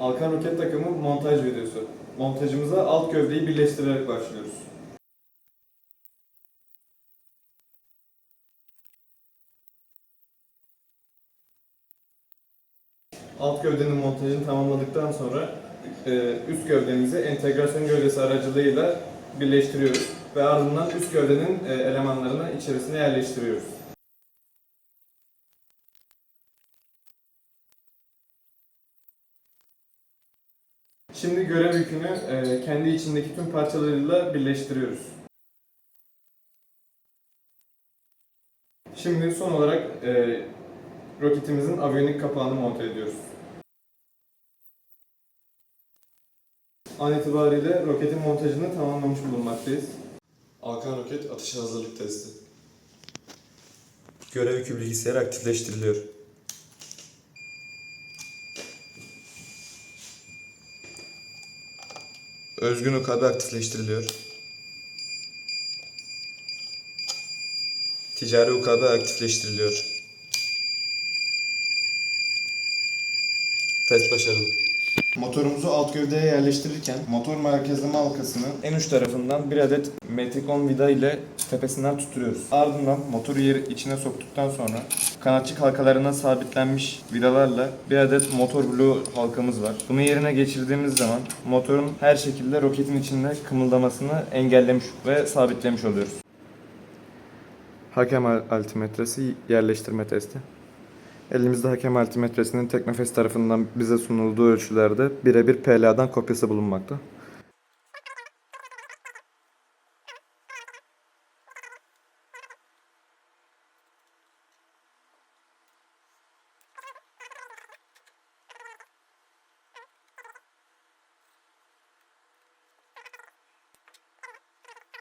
Alkan roket takımı montaj videosu. Montajımıza alt gövdeyi birleştirerek başlıyoruz. Alt gövdenin montajını tamamladıktan sonra e, üst gövdemizi entegrasyon gövdesi aracılığıyla birleştiriyoruz ve ardından üst gövdenin e, elemanlarını içerisine yerleştiriyoruz. Şimdi görev yükünü e, kendi içindeki tüm parçalarıyla birleştiriyoruz. Şimdi son olarak e, roketimizin aviyonik kapağını monte ediyoruz. An itibariyle roketin montajını tamamlamış bulunmaktayız. Alkan roket atış hazırlık testi. Görev yükü bilgisayar aktifleştiriliyor. Özgün UKB aktifleştiriliyor. Ticari UKB aktifleştiriliyor. Test başarılı. Motorumuzu alt gövdeye yerleştirirken motor merkezleme halkasının en uç tarafından bir adet metrik 10 vida ile tepesinden tutturuyoruz. Ardından motoru yer içine soktuktan sonra kanatçık halkalarına sabitlenmiş vidalarla bir adet motor bloğu halkamız var. Bunu yerine geçirdiğimiz zaman motorun her şekilde roketin içinde kımıldamasını engellemiş ve sabitlemiş oluyoruz. Hakem altimetresi yerleştirme testi. Elimizde hakem altimetresinin Teknofest tarafından bize sunulduğu ölçülerde birebir PLA'dan kopyası bulunmakta.